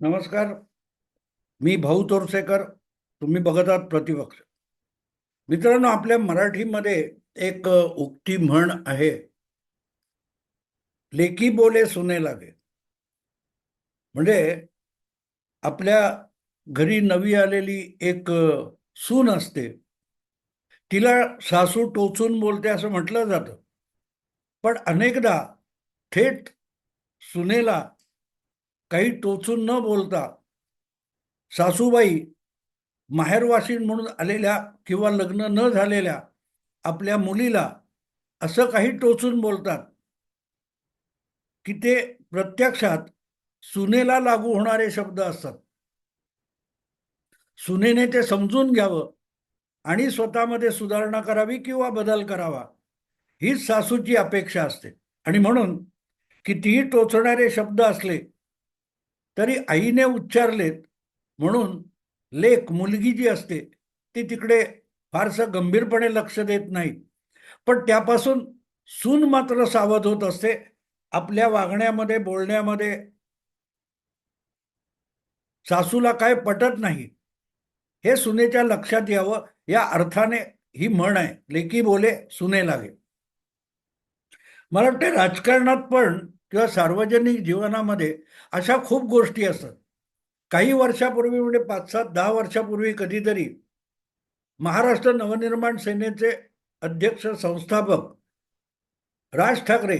नमस्कार. मी भाऊ तोरसेकर. तुम्ही बघत आहात प्रतिपक्ष. मित्रांनो आपल्या मराठीमध्ये एक उक्ती म्हण आहे. लेकी बोले सुने लागे. म्हणजे आपल्या घरी नवी आलेली एक सून असते. तिला सासू टोचून बोलते असं म्हटलं जातं. पण अनेकदा थेट सुनेला काही टोचून न बोलता सासूबाई माहेरवासीन म्हणून आलेल्या किंवा लग्न न झालेल्या आपल्या मुलीला असं काही टोचून बोलतात की ते प्रत्यक्षात सुनेला लागू होणारे शब्द असतात. सुनेने ते समजून घ्यावं आणि स्वतःमध्ये सुधारणा करावी किंवा बदल करावा हीच सासूची अपेक्षा असते. आणि म्हणून कितीही टोचणारे शब्द असले तरी आईने उच्चारलेत. म्हणून लेख मुलगी जी असते ती तिकडे फारसं गंभीरपणे लक्ष देत नाही. पण त्यापासून सून मात्र सावध होत असते. आपल्या वागण्यामध्ये बोलण्यामध्ये सासूला काय पटत नाही. हे सुनेच्या लक्षात यावं या अर्थाने ही म्हण आहे. लेकी बोले सुने लागे. मला वाटते राजकारणात पण किंवा सार्वजनिक जीवनामध्ये अशा खूप गोष्टी असतात. काही वर्षापूर्वी म्हणजे पाच सात दहा वर्षापूर्वी कधीतरी महाराष्ट्र नवनिर्माण सेनेचे अध्यक्ष संस्थापक राज ठाकरे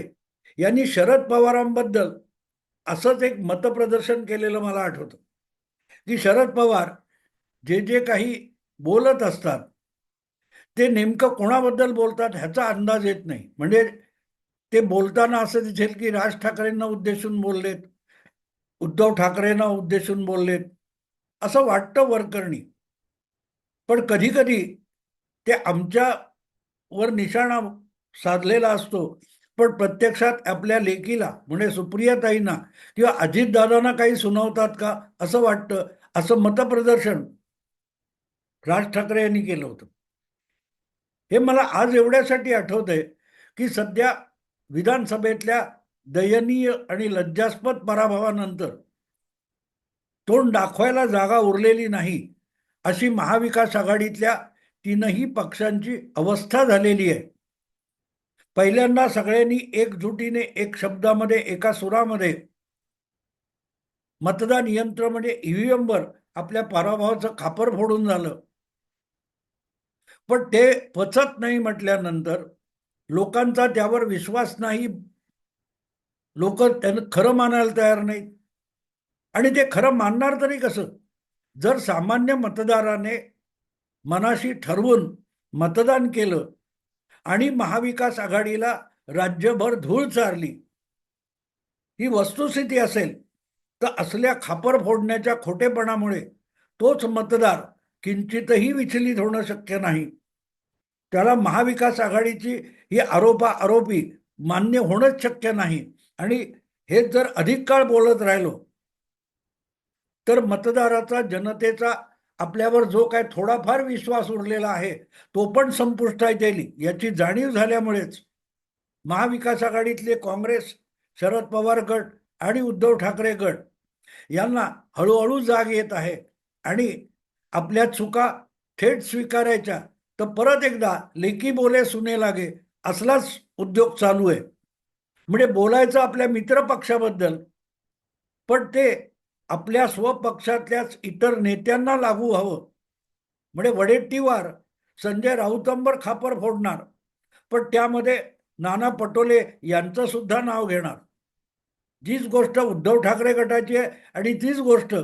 यांनी शरद पवारांबद्दल असंच एक मतप्रदर्शन केलेलं मला आठवतं. की शरद पवार जे जे काही बोलत असतात ते नेमकं कोणाबद्दल बोलतात ह्याचा अंदाज येत नाही. म्हणजे ते बोलताना असं दिसेल की राज ठाकरेंना उद्देशून बोललेत उद्धव ठाकरेंना उद्देशून बोललेत असं वाटतं वरकरणी. पण कधी कधी ते आमच्यावर निशाणा साधलेला असतो पण प्रत्यक्षात आपल्या लेकीला म्हणजे सुप्रियाताईंना किंवा अजितदादांना काही सुनावतात का असं वाटतं असं मतप्रदर्शन राज ठाकरे यांनी केलं होतं. हे मला आज एवढ्यासाठी आठवतंय की सध्या विधानसभेतल्या दयनीय आणि लज्जास्पद पराभवानंतर तोंड दाखवायला जागा उरलेली नाही अशी महाविकास आघाडीतल्या तीनही पक्षांची अवस्था झालेली आहे. पहिल्यांदा सगळ्यांनी एकजुटीने एक शब्दामध्ये एका सुरामध्ये मतदान यंत्र म्हणजे ईव्हीएमवर आपल्या पराभवाचं खापर फोडून झालं. पण ते पचत नाही म्हटल्यानंतर लोकांचा त्यावर विश्वास नाही. लोक त्यांना खरं मानायला तयार नाहीत. आणि ते खरं मानणार तरी कसं? जर सामान्य मतदाराने मनाशी ठरवून मतदान केलं आणि महाविकास आघाडीला राज्यभर धूळ चारली ही वस्तुस्थिती असेल तर असल्या खापर फोडण्याच्या खोटेपणामुळे तोच मतदार किंचितही विचलित होणं शक्य नाही. त्याला महाविकास आघाडीची ही आरोपा आरोपी मान्य होणंच शक्य नाही. आणि हे जर अधिक काळ बोलत राहिलो तर मतदाराचा जनतेचा आपल्यावर जो काय थोडाफार विश्वास उरलेला आहे तो पण संपुष्टात येईल याची जाणीव झाल्यामुळेच महाविकास आघाडीतले काँग्रेस शरद पवार गट आणि उद्धव ठाकरे गट यांना हळूहळू जाग येत आहे. आणि आपल्या चुका थेट स्वीकारायच्या तर परत एकदा लेकी बोले सुने लागे असलाच उद्योग चालू आहे. म्हणजे बोलायचं आपल्या मित्रपक्षाबद्दल पण ते आपल्या स्वपक्षातल्याच इतर नेत्यांना लागू हवं. म्हणजे वडेट्टीवार संजय राऊतांवर खापर फोडणार पण त्यामध्ये नाना पटोले यांचं सुद्धा नाव घेणार. जीच गोष्ट उद्धव ठाकरे गटाची आहे आणि तीच गोष्ट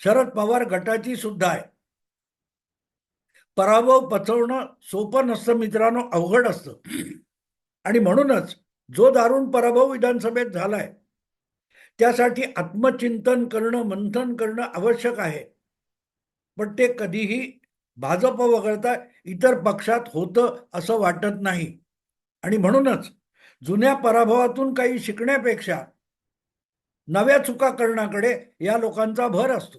शरद पवार गटाची सुद्धा आहे. पराभव पचवणं सोपं नसतं मित्रांनो अवघड असतं. आणि म्हणूनच जो दारुण पराभव विधानसभेत झालाय त्यासाठी आत्मचिंतन करणं मंथन करणं आवश्यक आहे. पण ते कधीही भाजप वगळता इतर पक्षात होतं असं वाटत नाही. आणि म्हणूनच जुन्या पराभवातून काही शिकण्यापेक्षा नव्या चुका करण्याकडे या लोकांचा भर असतो.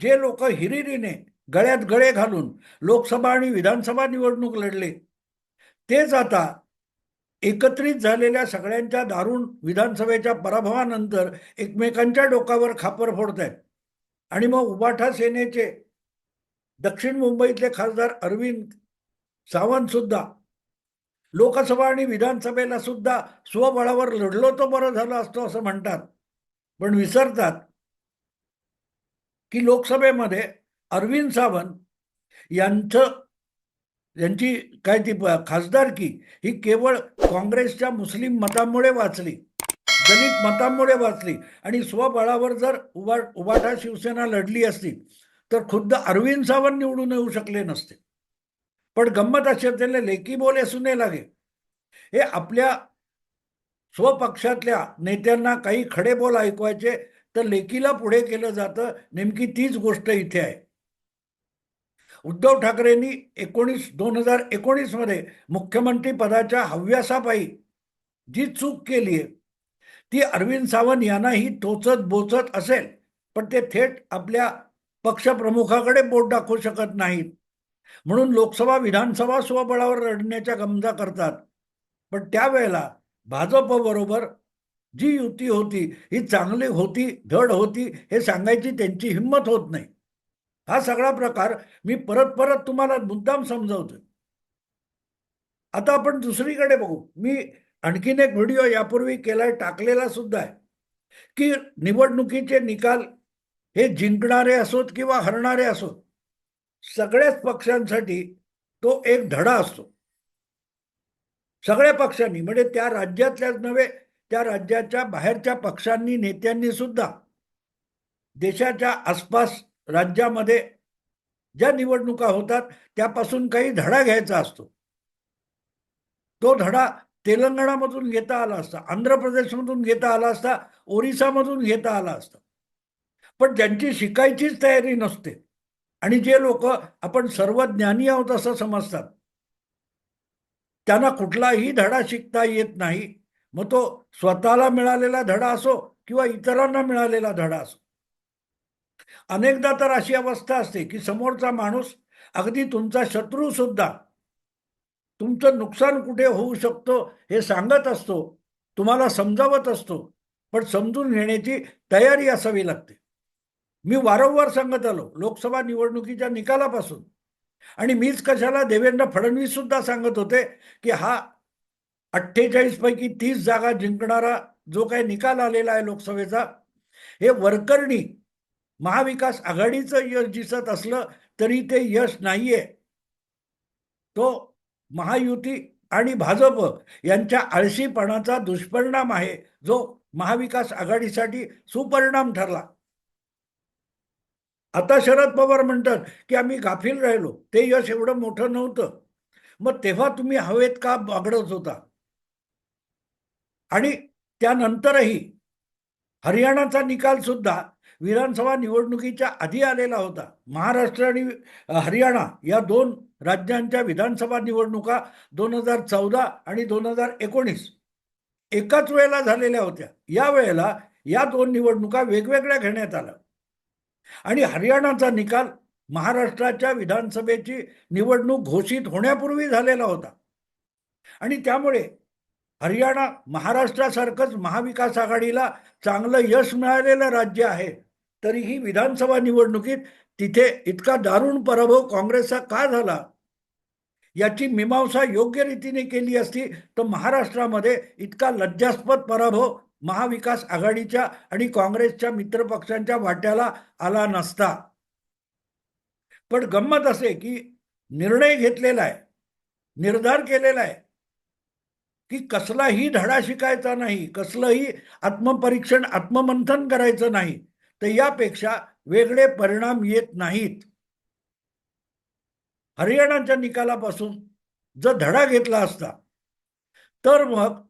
जे लोक हिरिरीने गळ्यात गळे घालून लोकसभा आणि विधानसभा निवडणूक लढले. तेच आता एकत्रित झालेल्या सगळ्यांच्या दारुण विधानसभेच्या पराभवानंतर एकमेकांच्या डोकावर खापर फोडत आहेत आणि मग उबाठा सेनेचे दक्षिण मुंबईतले खासदार अरविंद सावंत सुद्धा लोकसभा आणि विधानसभेला सुद्धा स्वबळावर लढलो तो बरं झालं असतो असं म्हणतात. पण विसरतात की लोकसभेमध्ये अरविंद सावंत यांचं यांची काय ती प- खासदारकी ही केवळ काँग्रेसच्या मुस्लिम मतामुळे वाचली दलित मतांमुळे वाचली आणि स्वबळावर जर उभा उभाटा शिवसेना लढली असती तर खुद्द अरविंद सावंत निवडून येऊ शकले नसते. पण गंमत अशी त्याने लेकी बोले सुने लागे. हे आपल्या स्वपक्षातल्या नेत्यांना काही खडे बोल ऐकवायचे तर लेकीला पुढे केलं जातं नेमकी तीच गोष्ट इथे आहे. उद्धव ठाकरेंनी एकोणीस दोन हजार एकोणीसमध्ये मुख्यमंत्री पदाच्या हव्यासापायी जी चूक केली आहे ती अरविंद सावंत यांनाही टोचत बोचत असेल पण ते थेट आपल्या पक्षप्रमुखाकडे बोट दाखवू शकत नाहीत. म्हणून लोकसभा विधानसभा स्वबळावर लढण्याच्या गमजा करतात. पण त्यावेळेला भाजपबरोबर जी युती होती ही चांगली होती धड होती हे सांगायची त्यांची हिंमत होत नाही. हा सगळा प्रकार मी परत परत तुम्हाला मुद्दाम समजावतोय. आता आपण दुसरीकडे बघू. मी आणखीन एक व्हिडिओ यापूर्वी केलाय टाकलेला सुद्धा आहे. की निवडणुकीचे निकाल हे जिंकणारे असोत किंवा हरणारे असोत सगळ्याच पक्षांसाठी तो एक धडा असतो. सगळ्या पक्षांनी म्हणजे त्या राज्यातल्याच नव्हे त्या राज्याच्या बाहेरच्या पक्षांनी नेत्यांनी सुद्धा देशाच्या आसपास राज्यामध्ये ज्या निवडणुका होतात त्यापासून काही धडा घ्यायचा असतो. तो धडा तेलंगणामधून घेता आला असता आंध्र प्रदेशमधून घेता आला असता ओरिसामधून घेता आला असता. पण ज्यांची शिकायचीच तयारी नसते आणि जे लोक आपण सर्व ज्ञानी आहोत असं समजतात त्यांना कुठलाही धडा शिकता येत नाही. मग तो स्वतःला मिळालेला धडा असो किंवा इतरांना मिळालेला धडा असो. अनेकदा तर अशी अवस्था असते की समोरचा माणूस अगदी तुमचा शत्रू सुद्धा तुमचं नुकसान कुठे होऊ शकतो हे सांगत असतो तुम्हाला समजावत असतो पण समजून घेण्याची तयारी असावी लागते. मी वारंवार सांगत आलो लोकसभा निवडणुकीच्या निकालापासून. आणि मीच कशाला देवेंद्र फडणवीस सुद्धा सांगत होते की हा अठ्ठेचाळीस पैकी तीस जागा जिंकणारा जो काही निकाल आलेला आहे लोकसभेचा हे वरकरणी महाविकास आघाडीचं यश दिसत असलं तरी ते यश नाहीये. तो महायुती आणि भाजप यांच्या आळशीपणाचा दुष्परिणाम आहे जो महाविकास आघाडीसाठी सुपरिणाम ठरला. आता शरद पवार म्हणतात की आम्ही गाफील राहिलो ते यश एवढं मोठं नव्हतं. मग तेव्हा तुम्ही हवेत का बागडत होता? आणि त्यानंतरही हरियाणाचा निकाल सुद्धा विधानसभा निवडणुकीच्या आधी आलेला होता. महाराष्ट्र आणि हरियाणा या दोन राज्यांच्या विधानसभा निवडणुका दोन हजार चौदा आणि दोन हजार एकोणीस एकाच वेळेला झालेल्या होत्या. या वेळेला या दोन निवडणुका वेगवेगळ्या घेण्यात आल्या. आणि हरियाणाचा निकाल महाराष्ट्राच्या विधानसभेची निवडणूक घोषित होण्यापूर्वी झालेला होता. आणि त्यामुळे हरियाणा महाराष्ट्रासारखंच महाविकास आघाडीला चांगलं यश मिळालेलं राज्य आहे. तरीही विधानसभा निवडणुकीत तिथे इतका दारुण पराभव काँग्रेसचा का झाला? याची मीमांसा योग्य रीतीने केली असती तर महाराष्ट्रामध्ये इतका लज्जास्पद पराभव महाविकास आघाडीच्या आणि काँग्रेसच्या मित्रपक्षांच्या वाट्याला आला नसता. पण गंमत असे की निर्णय घेतलेला आहे निर्धार केलेला आहे की कसलाही धडा शिकायचा नाही कसलंही आत्मपरीक्षण आत्ममंथन करायचं नाही तर यापेक्षा वेगळे परिणाम येत नाहीत. हरियाणाच्या निकालापासून जर धडा घेतला असता तर मग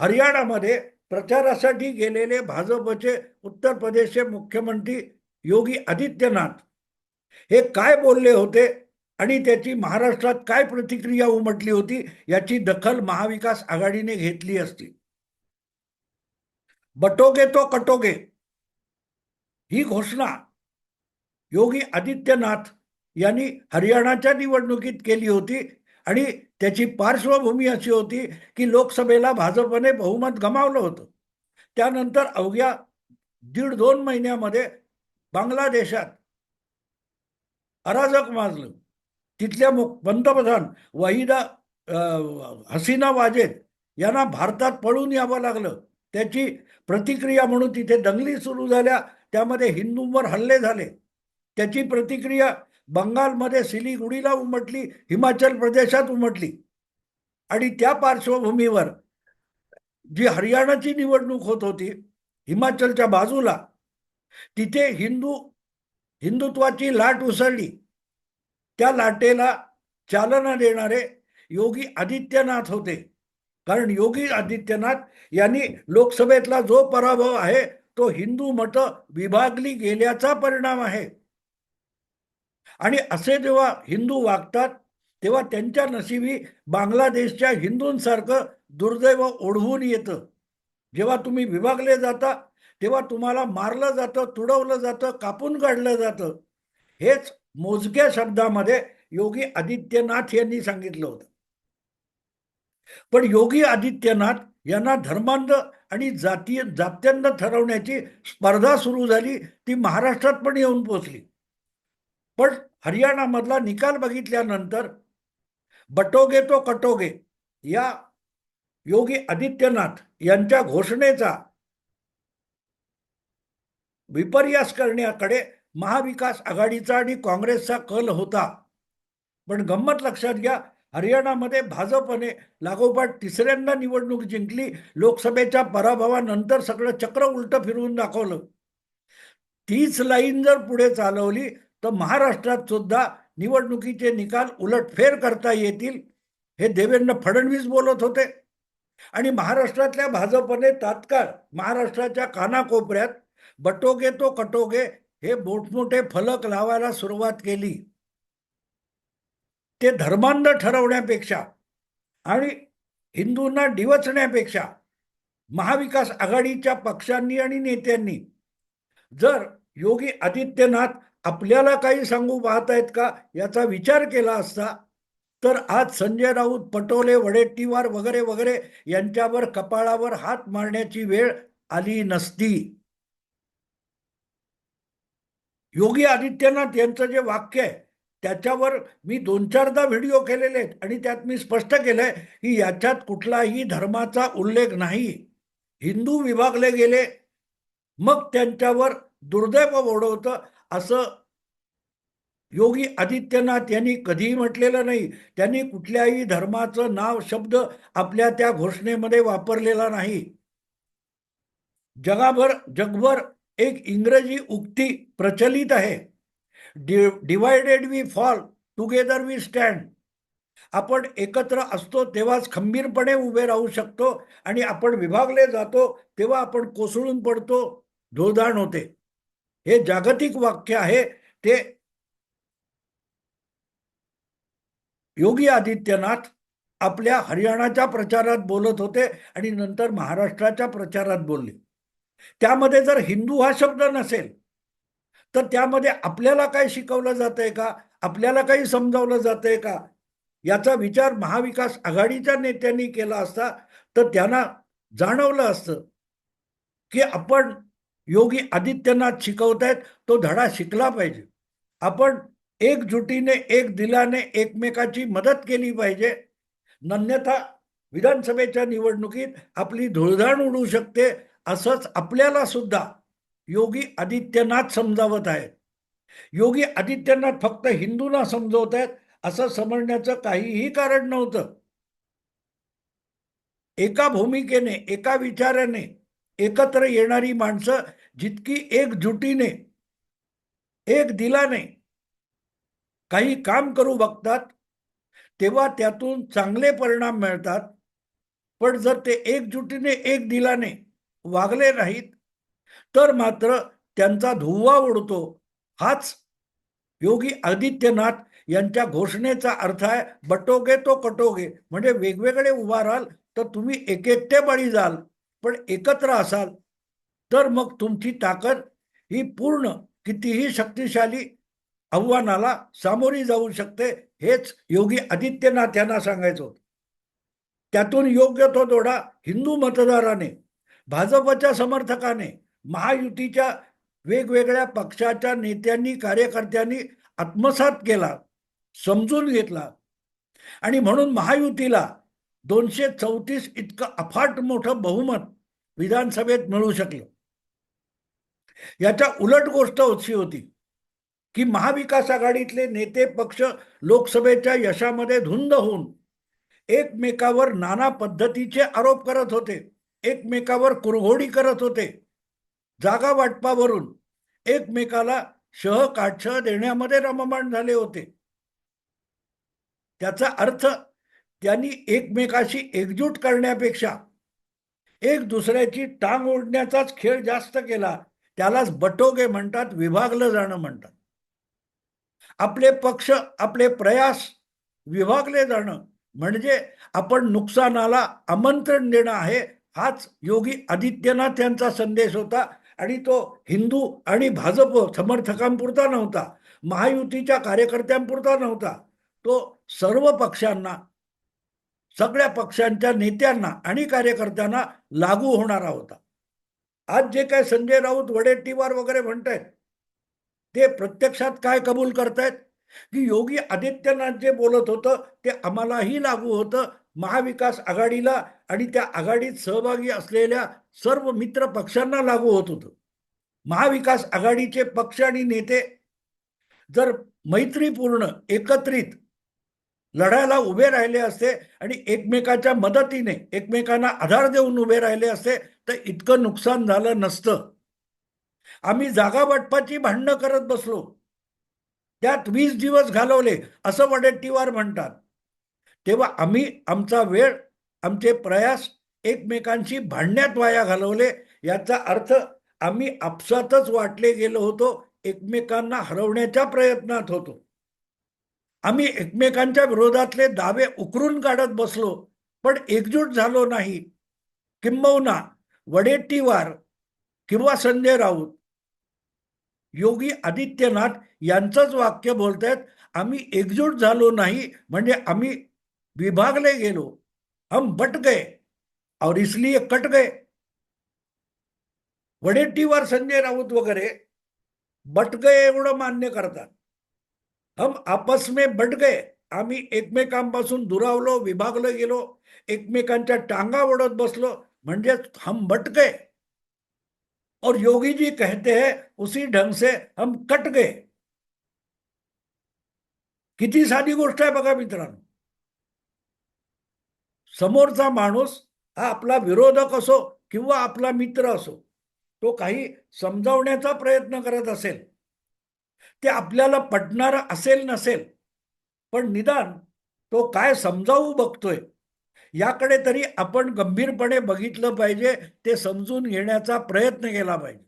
हरियाणामध्ये प्रचारासाठी गेलेले भाजपचे उत्तर प्रदेशचे मुख्यमंत्री योगी आदित्यनाथ हे काय बोलले होते आणि त्याची महाराष्ट्रात काय प्रतिक्रिया उमटली होती याची दखल महाविकास आघाडीने घेतली असती. बटोगे तो कटोगे. ही घोषणा योगी आदित्यनाथ यांनी हरियाणाच्या निवडणुकीत केली होती आणि त्याची पार्श्वभूमी अशी होती की लोकसभेला भाजपने बहुमत गमावलं होतं. त्यानंतर अवघ्या दीड दोन महिन्यामध्ये बांगलादेशात अराजक माजलं तिथल्या मु पंतप्रधान वहिदा हसीना वाजेद यांना भारतात पळून यावं लागलं. त्याची प्रतिक्रिया म्हणून तिथे दंगली सुरू झाल्या. त्यामध्ये हिंदूंवर हल्ले झाले. त्याची प्रतिक्रिया बंगालमध्ये सिलीगुडीला उमटली हिमाचल प्रदेशात उमटली. आणि त्या पार्श्वभूमीवर जी हरियाणाची निवडणूक होत होती हिमाचलच्या बाजूला तिथे हिंदू हिंदुत्वाची लाट उसळली. त्या लाटेला चालना देणारे योगी आदित्यनाथ होते. कारण योगी आदित्यनाथ यांनी लोकसभेतला जो पराभव आहे तो हिंदू मत विभागली गेल्याचा परिणाम आहे. आणि असे जेव्हा हिंदू वागतात तेव्हा त्यांच्या नशिबी बांगलादेशच्या हिंदूंसारखं दुर्दैव ओढवून येतं. जेव्हा तुम्ही विभागले जाता तेव्हा तुम्हाला मारलं जातं तुडवलं जातं कापून काढलं जातं. हेच मोजक्या शब्दामध्ये योगी आदित्यनाथ यांनी सांगितलं होतं. पण योगी आदित्यनाथ यांना धर्मांध आणि जातीय जात्यांना ठरवण्याची स्पर्धा सुरू झाली ती महाराष्ट्रात पण येऊन पोचली. पण हरियाणामधला निकाल बघितल्यानंतर बटोगे तो कटोगे या योगी आदित्यनाथ यांच्या घोषणेचा विपर्यास करण्याकडे महाविकास आघाडीचा आणि काँग्रेसचा कल होता. पण गंमत लक्षात घ्या हरियाणामध्ये भाजपने लागोपाठ तिसऱ्यांदा निवडणूक जिंकली. लोकसभेच्या पराभवानंतर सगळं चक्र उलटं फिरवून दाखवलं. तीच लाईन जर पुढे चालवली तर महाराष्ट्रात सुद्धा निवडणुकीचे निकाल उलटफेर करता येतील हे देवेंद्र फडणवीस बोलत होते. आणि महाराष्ट्रातल्या भाजपने तात्काळ महाराष्ट्राच्या कानाकोपऱ्यात बटोगे तो कटोगे हे मोठमोठे फलक लावायला सुरुवात केली. ते धर्मांध ठरवण्यापेक्षा आणि हिंदूंना डिवचण्यापेक्षा महाविकास आघाडीच्या पक्षांनी आणि नेत्यांनी जर योगी आदित्यनाथ आपल्याला काही सांगू पाहतायत का याचा विचार केला असता तर आज संजय राऊत पटोले वडेट्टीवार वगैरे वगैरे यांच्यावर कपाळावर हात मारण्याची वेळ आली नसती. योगी आदित्यनाथ यांचं जे वाक्य आहे त्याच्यावर मी दोन चारदा व्हिडिओ केलेले आहेत आणि त्यात मी स्पष्ट केलंय की याच्यात कुठलाही धर्माचा उल्लेख नाही. हिंदू विभागले गेले मग त्यांच्यावर दुर्दैव ओढवतं असं योगी आदित्यनाथ यांनी कधीही म्हटलेलं नाही. त्यांनी कुठल्याही धर्माचं नाव शब्द आपल्या त्या घोषणेमध्ये वापरलेला नाही. जगाभर जगभर एक इंग्रजी उक्ती प्रचलित आहे. Divided we fall together we stand आपण एकत्र असतो तेव्हाच खंबीरपणे उभे राहू शकतो आणि आपण विभागले जातो तेव्हा आपण कोसळून पडतो धोदाण होते. हे जागतिक वाक्य आहे ते योगी आदित्यनाथ आपल्या हरियाणाच्या प्रचारात बोलत होते आणि नंतर महाराष्ट्राच्या प्रचारात बोलले. त्यामध्ये जर हिंदू हा शब्द नसेल तर त्यामध्ये आपल्याला काय शिकवलं जातंय का? आपल्याला काही समजावलं जातंय का? याचा विचार महाविकास आघाडीच्या नेत्यांनी केला असता तर त्यांना जाणवलं असतं की आपण योगी आदित्यनाथ शिकवतायत तो धडा शिकला पाहिजे. आपण एकजुटीने एक दिलाने एकमेकाची मदत केली पाहिजे. नन्यथा विधानसभेच्या निवडणुकीत आपली धुळधाण उडू शकते असंच आपल्याला सुद्धा योगी आदित्यनाथ समजावत आहेत. योगी आदित्यनाथ फक्त हिंदूंना समजवत आहेत असं समजण्याचं काहीही कारण नव्हतं. एका भूमिकेने एका विचाराने एकत्र येणारी माणसं जितकी एकजुटीने एक दिलाने काही काम करू बघतात तेव्हा त्यातून चांगले परिणाम मिळतात. पण जर ते एकजुटीने एक दिलाने वागले नाहीत तर मात्र त्यांचा धुव्वा उडतो. हाच योगी आदित्यनाथ यांच्या घोषणेचा अर्थ आहे बटोगे तो कटोगे. म्हणजे वेगवेगळे उभा राहाल तर तुम्ही एकेकटे बळी जाल पण एकत्र असाल. तर मग तुमची ताकद ही पूर्ण कितीही शक्तिशाली आव्हानाला सामोरी जाऊ शकते हेच योगी आदित्यनाथ यांना सांगायचं होतं. त्यातून योग्य तो दोडा हिंदू मतदाराने भाजपच्या समर्थकाने महायुतीच्या वेगवेगळ्या पक्षाच्या नेत्यांनी कार्यकर्त्यांनी आत्मसात केला समजून घेतला. आणि म्हणून महायुतीला दोनशे चौतीस इतकं अफाट मोठं बहुमत विधानसभेत मिळू शकलं. याच्या उलट गोष्ट अशी होती की महाविकास आघाडीतले नेते पक्ष लोकसभेच्या यशामध्ये धुंद होऊन एकमेकावर नाना पद्धतीचे आरोप करत होते एकमेकावर कुरघोडी करत होते. जागा वाटपावरून एकमेकाला शह काठ देण्यामध्ये रममाण झाले होते. त्याचा अर्थ त्यांनी एकमेकाशी एकजूट करण्यापेक्षा एक दुसऱ्याची टांग ओढण्याचाच खेळ जास्त केला. त्यालाच बटोगे म्हणतात विभागलं जाणं म्हणतात. आपले पक्ष आपले प्रयास विभागले जाणं म्हणजे आपण नुकसानाला आमंत्रण देणं आहे हाच योगी आदित्यनाथ यांचा संदेश होता. आणि तो हिंदू आणि भाजप समर्थकांपुरता नव्हता. महायुतीच्या कार्यकर्त्यांपुरता नव्हता. तो सर्व पक्षांना सगळ्या पक्षांच्या नेत्यांना आणि कार्यकर्त्यांना लागू होणारा होता. आज जे काय संजय राऊत वडेट्टीवार वगैरे म्हणतायत ते प्रत्यक्षात काय कबूल करतायत? की योगी आदित्यनाथ जे बोलत होतं ते आम्हालाही लागू होतं. महाविकास आघाडीला आणि त्या आघाडीत सहभागी असलेल्या सर्व मित्र पक्षांना लागू होत होतं. महाविकास आघाडीचे पक्ष आणि नेते जर मैत्रीपूर्ण एकत्रित लढायला उभे राहिले असते आणि एकमेकाच्या मदतीने एकमेकांना आधार देऊन उभे राहिले असते तर इतकं नुकसान झालं नसतं. आम्ही जागा वाटपाची भांडणं करत बसलो. त्यात वीस दिवस घालवले असं वडेट्टीवार म्हणतात. तेव्हा आम्ही आमचा वेळ आमचे प्रयास एकमेकांशी भांडण्यात वाया घालवले याचा अर्थ आम्ही आपसातच वाटले गेलो होतो एकमेकांना हरवण्याच्या प्रयत्नात होतो. आम्ही एकमेकांच्या विरोधातले दावे उकरून काढत बसलो पण एकजूट झालो नाही. किंबहुना वडेट्टीवार किंवा संजय राऊत योगी आदित्यनाथ यांचंच वाक्य बोलतायत आम्ही एकजूट झालो नाही म्हणजे आम्ही विभागले गेलो. हम बट गए और इसलिए कट गए। वडेट्टीवार संजय राऊत वगैरे बट गए एवढं मान्य करतात। हम आपस में बट गए। आम्ही एकमेकांपासून दुरावलो विभागलो गेलो एकमेकांच्या टांगा ओढत बसलो म्हणजे हम बट गए। और योगी जी कहते हैं उसी ढंग से हम कट गए। किती साधी गोष्ट आहे बघा मित्रांनो। समोरचा माणूस हा आपला विरोधक असो किंवा आपला मित्र असो तो काही समजावण्याचा प्रयत्न करत असेल ते आपल्याला पटणार असेल नसेल पण निदान तो काय समजावू बघतोय याकडे तरी आपण गंभीरपणे बघितलं पाहिजे ते समजून घेण्याचा प्रयत्न केला पाहिजे.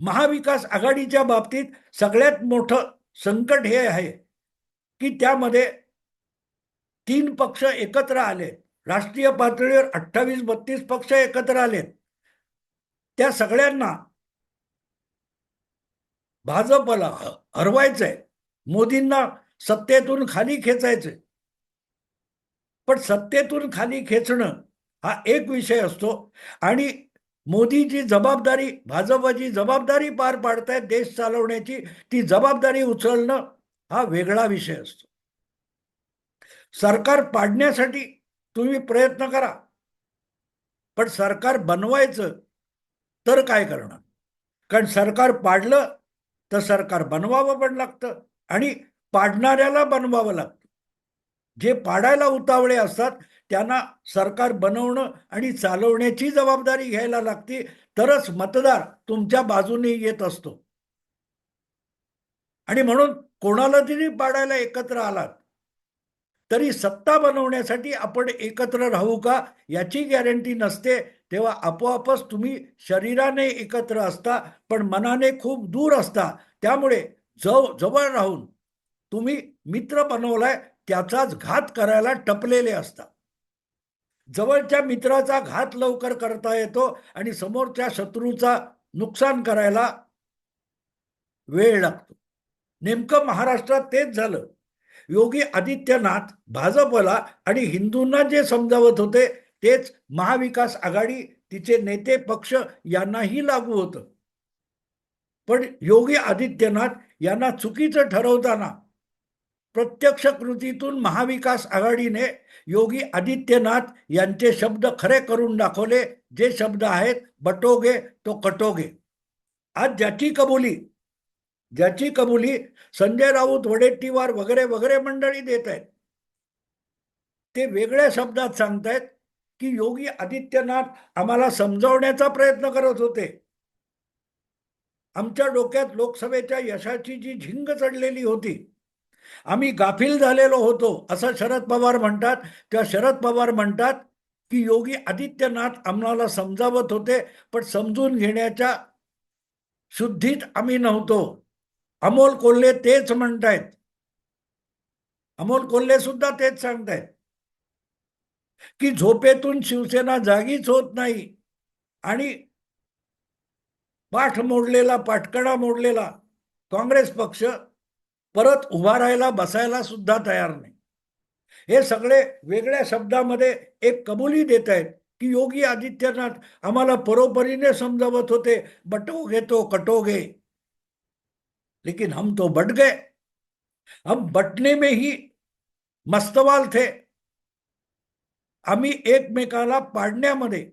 महाविकास आघाडीच्या बाबतीत सगळ्यात मोठं संकट हे आहे की त्यामध्ये तीन पक्ष एकत्र आले राष्ट्रीय पातळीवर अठ्ठावीस बत्तीस पक्ष एकत्र आलेत. त्या सगळ्यांना भाजपला हरवायचंय. मोदींना सत्तेतून खाली खेचायचंय. पण सत्तेतून खाली खेचणं हा एक विषय असतो. आणि मोदीची जबाबदारी भाजपची जबाबदारी पार पाडतायत देश चालवण्याची ती जबाबदारी उचलणं हा वेगळा विषय असतो. सरकार पाडण्यासाठी तुम्ही प्रयत्न करा. पण सरकार बनवायचं तर काय करणार? कारण सरकार पाडलं तर सरकार बनवावं पण लागतं आणि पाडणाऱ्याला बनवावं लागतं. जे पाडायला उतावळे असतात त्यांना सरकार बनवणं आणि चालवण्याची जबाबदारी घ्यायला लागते तरच मतदार तुमच्या बाजूने येत असतो. आणि म्हणून कोणाला तरी पाडायला एकत्र आलात तरी सत्ता बनवण्यासाठी आपण एकत्र राहू का याची गॅरंटी नसते. तेव्हा आपोआपच तुम्ही शरीराने एकत्र असता पण मनाने खूप दूर असता. त्यामुळे जव जवळ राहून तुम्ही मित्र बनवलाय त्याचाच घात करायला टपलेले असता. जवळच्या मित्राचा घात लवकर करता येतो आणि समोरच्या शत्रूचा नुकसान करायला वेळ लागतो. नेमकं महाराष्ट्रात तेच झालं. योगी आदित्यनाथ भाजपला आणि हिंदूंना जे समजावत होते तेच महाविकास आघाडी तिचे नेते पक्ष यांनाही लागू होतं. पण योगी आदित्यनाथ यांना चुकीचं ठरवताना प्रत्यक्ष कृतीतून महाविकास आघाडीने योगी आदित्यनाथ यांचे शब्द खरे करून दाखवले जे शब्द आहेत बटोगे तो कटोगे. आज ज्याची कबुली ज्याची कबुली संजय राऊत वडेट्टीवार वगैरे वगैरे मंडळी देत आहेत. ते वेगळ्या शब्दात सांगतायत की योगी आदित्यनाथ आम्हाला समजावण्याचा प्रयत्न करत होते. आमच्या डोक्यात लोकसभेच्या यशाची जी झिंग चढलेली होती आम्ही गाफील झालेलो होतो असं शरद पवार म्हणतात. त्या शरद पवार म्हणतात की योगी आदित्यनाथ आम्हाला समजावत होते पण समजून घेण्याच्या शुद्धीत आम्ही नव्हतो. अमोल कोल्हे तेच म्हणतायत. अमोल कोल्हे सुद्धा तेच सांगतायत. की झोपेतून शिवसेना जागीच होत नाही. आणि पाठ मोडलेला पाठकडा मोडलेला काँग्रेस पक्ष परत उभा राहायला बसायला सुद्धा तयार नाही. हे सगळे वेगळ्या शब्दामध्ये एक कबुली देत आहेत की योगी आदित्यनाथ आम्हाला परोपरीने समजावत होते बटो घेतो तो कटोगे लेकिन हम तो बट गए। हम बटने में ही मस्तवाल थे। आम्ही एकमेकाला पाडण्यामध्ये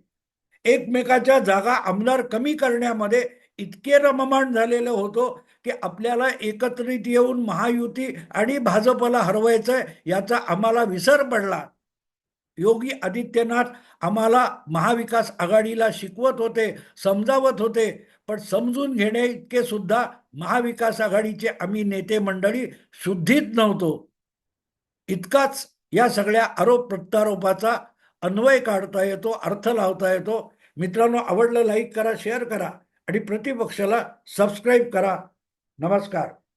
एकमेकाच्या जागा आमदार कमी करण्यामध्ये इतके रममाण झालेलं होतो की आपल्याला एकत्रित येऊन महायुती आणि भाजपला हरवायचंय याचा आम्हाला विसर पडला. योगी आदित्यनाथ आम्हाला महाविकास आघाडीला शिकवत होते समजावत होते पण समजून घेणे इतके सुद्धा महाविकास आघाडीचे आम्ही नेते मंडळी शुद्धीत नव्हतो. इतकाच या सगळ्या आरोप प्रत्यारोपाचा अन्वय काढता येतो अर्थ लावता येतो. मित्रांनो आवडलं लाईक करा शेअर करा आणि प्रतिपक्षाला सबस्क्राईब करा. नमस्कार.